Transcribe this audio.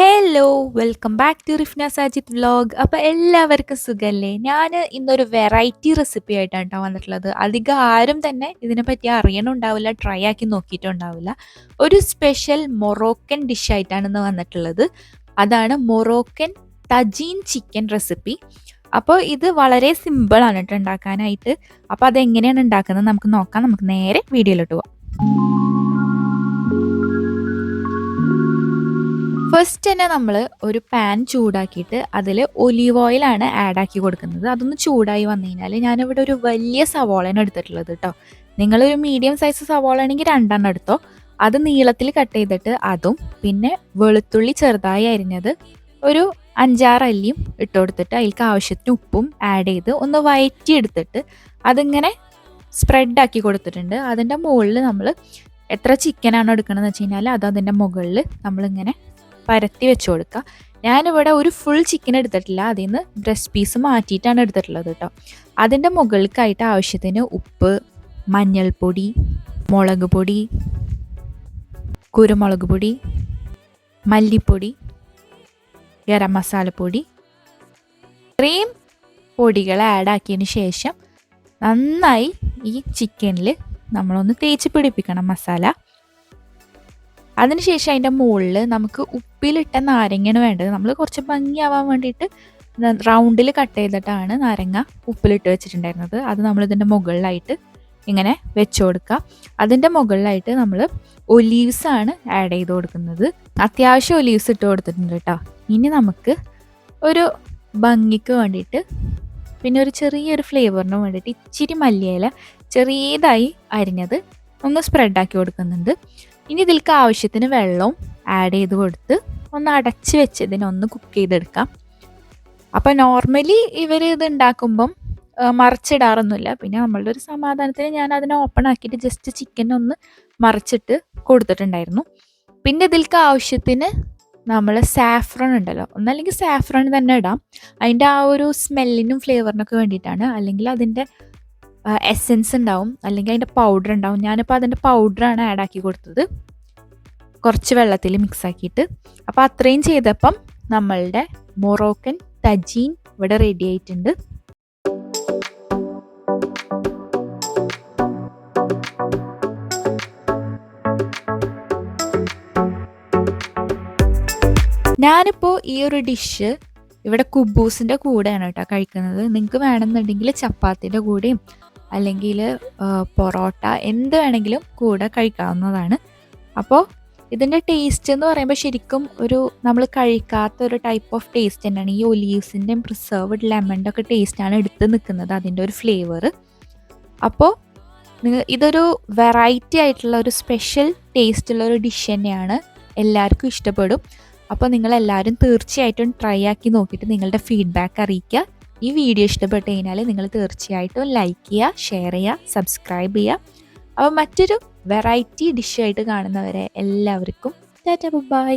Hello welcome back to Rifna Sajith vlog അപ്പോൾ എല്ലാവർക്കും സുഖമല്ലേ ഞാൻ ഇന്നൊരു വെറൈറ്റി റെസിപ്പി ആയിട്ടാണ് കേട്ടോ വന്നിട്ടുള്ളത്. അധികം ആരും തന്നെ ഇതിനെപ്പറ്റി അറിയണുണ്ടാവില്ല ട്രൈ ആക്കി നോക്കിയിട്ടുണ്ടാവില്ല. ഒരു സ്പെഷ്യൽ മൊറോക്കൻ ഡിഷായിട്ടാണ് ഇന്ന് വന്നിട്ടുള്ളത്. അതാണ് മൊറോക്കൻ തജീൻ ചിക്കൻ റെസിപ്പി അപ്പോൾ ഇത് വളരെ സിമ്പിളാണ് കേട്ടോ ഉണ്ടാക്കാനായിട്ട്. അപ്പോൾ അതെങ്ങനെയാണ് ഉണ്ടാക്കുന്നത് നമുക്ക് നോക്കാം. നമുക്ക് നേരെ വീഡിയോയിലോട്ട് പോവാം. ഫസ്റ്റ് തന്നെ നമ്മൾ ഒരു പാൻ ചൂടാക്കിയിട്ട് അതിൽ ഒലീവ് ഓയിലാണ് ആഡ് ആക്കി കൊടുക്കുന്നത്. അതൊന്ന് ചൂടായി വന്നു കഴിഞ്ഞാൽ ഞാനിവിടെ ഒരു വലിയ സവോളയാണ് എടുത്തിട്ടുള്ളത് കേട്ടോ നിങ്ങളൊരു മീഡിയം സൈസ് സവോള ആണെങ്കിൽ രണ്ടെണ്ണം എടുത്തോ. അത് നീളത്തിൽ കട്ട് ചെയ്തിട്ട് അതും പിന്നെ വെളുത്തുള്ളി ചെറുതായി അരിഞ്ഞത് ഒരു അഞ്ചാറ് അല്ലിയും ഇട്ട് കൊടുത്തിട്ട് അതിലേക്ക് ആവശ്യത്തിന് ഉപ്പും ആഡ് ചെയ്ത് ഒന്ന് വയറ്റി എടുത്തിട്ട് അതിങ്ങനെ സ്പ്രെഡാക്കി കൊടുത്തിട്ടുണ്ട്. അതിന്റെ മുകളിൽ നമ്മൾ എത്ര ചിക്കനാണോ എടുക്കണമെന്ന് വെച്ച് കഴിഞ്ഞാൽ അത് അതിന്റെ മുകളിൽ നമ്മളിങ്ങനെ പരത്തി വെച്ച് കൊടുക്കുക ഞാനിവിടെ ഒരു ഫുൾ ചിക്കൻ എടുത്തിട്ടില്ല. അതിൽ നിന്ന് ബ്രസ്റ്റ് പീസ് മാറ്റിയിട്ടാണ് എടുത്തിട്ടുള്ളത് കേട്ടോ. അതിന്റെ മുകൾക്കായിട്ട് ആവശ്യത്തിന് ഉപ്പ് മഞ്ഞൾപ്പൊടി മുളക് പൊടി കുരുമുളക് പൊടി മല്ലിപ്പൊടി ഗരം മസാലപ്പൊടി ഇത്രയും പൊടികൾ ആഡ് ശേഷം നന്നായി ഈ ചിക്കനിൽ നമ്മളൊന്ന് തേച്ച് പിടിപ്പിക്കണം മസാല. അതിനുശേഷം അതിന്റെ മുകളിൽ നമുക്ക് ഉപ്പിലിട്ട നാരങ്ങയാണ് വേണ്ടത്. നമ്മൾ കുറച്ച് ഭംഗിയാവാൻ വേണ്ടിയിട്ട് റൗണ്ടിൽ കട്ട് ചെയ്തിട്ടാണ് നാരങ്ങ ഉപ്പിലിട്ട് വെച്ചിട്ടുണ്ടായിരുന്നത്. അത് നമ്മൾ ഇതിന്റെ മുകളിലായിട്ട് ഇങ്ങനെ വെച്ച് കൊടുക്കുക. അതിന്റെ മുകളിലായിട്ട് നമ്മൾ ഒലീവ്സ് ആണ് ആഡ് ചെയ്ത് കൊടുക്കുന്നത്. അത്യാവശ്യം ഒലീവ്സ് ഇട്ട് കൊടുത്തിട്ടുണ്ട് കേട്ടോ. ഇനി നമുക്ക് ഒരു ഭംഗിക്ക് വേണ്ടിയിട്ട് പിന്നെ ഒരു ചെറിയൊരു ഫ്ലേവറിന് വേണ്ടിയിട്ട് ഇച്ചിരി മല്ലിയില ചെറിയതായി അരിഞ്ഞത് ഒന്ന് സ്പ്രെഡാക്കി കൊടുക്കുന്നുണ്ട്. ഇനി ഇതിലേക്ക് ആവശ്യത്തിന് വെള്ളവും ആഡ് ചെയ്ത് കൊടുത്ത് ഒന്ന് അടച്ച് വെച്ച് ഇതിനൊന്ന് കുക്ക് ചെയ്തെടുക്കാം. അപ്പം നോർമലി ഇവർ ഇത് ഉണ്ടാക്കുമ്പം മറിച്ചിടാറൊന്നുമില്ല പിന്നെ നമ്മളുടെ ഒരു സമാധാനത്തിന് ഞാൻ അതിനെ ഓപ്പൺ ആക്കിയിട്ട് ജസ്റ്റ് ചിക്കൻ ഒന്ന് മറിച്ചിട്ട് കൊടുത്തിട്ടുണ്ടായിരുന്നു. പിന്നെ ഇതിലേക്ക് ആവശ്യത്തിന് നമ്മൾ സാഫ്രൺ ഉണ്ടല്ലോ. ഒന്നല്ലെങ്കിൽ സാഫ്രൺ തന്നെ ഇടാം. അതിന്റെ ആ ഒരു സ്മെല്ലിനും ഫ്ലേവറിനൊക്കെ വേണ്ടിയിട്ടാണ്. അല്ലെങ്കിൽ അതിന്റെ എസെൻസ് ഉണ്ടാവും. അല്ലെങ്കിൽ അതിന്റെ പൗഡർ ഉണ്ടാവും. ഞാനിപ്പോൾ അതിന്റെ പൗഡറാണ് ആഡ് ആക്കി കൊടുത്തത്. കുറച്ച് വെള്ളത്തിൽ മിക്സ് ആക്കിയിട്ട്. അപ്പോൾ അത്രയും ചെയ്തപ്പം നമ്മളുടെ മൊറോക്കൻ തജീൻ ഇവിടെ റെഡി ആയിട്ടുണ്ട്. ഞാനിപ്പോൾ ഈ ഒരു ഡിഷ് ഇവിടെ കുബൂസിന്റെ കൂടെയാണ് കേട്ടോ കഴിക്കുന്നത്. നിങ്ങൾക്ക് വേണമെന്നുണ്ടെങ്കിൽ ചപ്പാത്തിന്റെ കൂടെയും അല്ലെങ്കിൽ പൊറോട്ട എന്ത് വേണമെങ്കിലും കൂടെ കഴിക്കാവുന്നതാണ്. അപ്പോൾ ഇതിന്റെ ടേസ്റ്റ് എന്ന് പറയുമ്പോൾ ശരിക്കും ഒരു നമ്മൾ കഴിക്കാത്ത ഒരു ടൈപ്പ് ഓഫ് ടേസ്റ്റ് തന്നെയാണ്. ഈ ഒലീവ്സിന്റെയും പ്രിസർവ്ഡ് ലെമണിന്റെ ഒക്കെ ടേസ്റ്റാണ് എടുത്ത് നിൽക്കുന്നത് അതിന്റെ ഒരു ഫ്ലേവർ അപ്പോൾ ഇതൊരു വെറൈറ്റി ആയിട്ടുള്ള ഒരു സ്പെഷ്യൽ ടേസ്റ്റുള്ള ഒരു ഡിഷ് തന്നെയാണ് എല്ലാവർക്കും ഇഷ്ടപ്പെടും. അപ്പോൾ നിങ്ങളെല്ലാവരും തീർച്ചയായിട്ടും ട്രൈ ആക്കി നോക്കിയിട്ട് നിങ്ങളുടെ ഫീഡ്ബാക്ക് അറിയിക്കുക. ഈ വീഡിയോ ഇഷ്ടപ്പെട്ട് കഴിഞ്ഞാൽ നിങ്ങൾ തീർച്ചയായിട്ടും ലൈക്ക് ചെയ്യുക ഷെയർ ചെയ്യുക സബ്സ്ക്രൈബ് ചെയ്യുക. അപ്പോൾ മറ്റൊരു വെറൈറ്റി ഡിഷായിട്ട് കാണുന്നവരെ എല്ലാവർക്കും ടാറ്റ ബൈ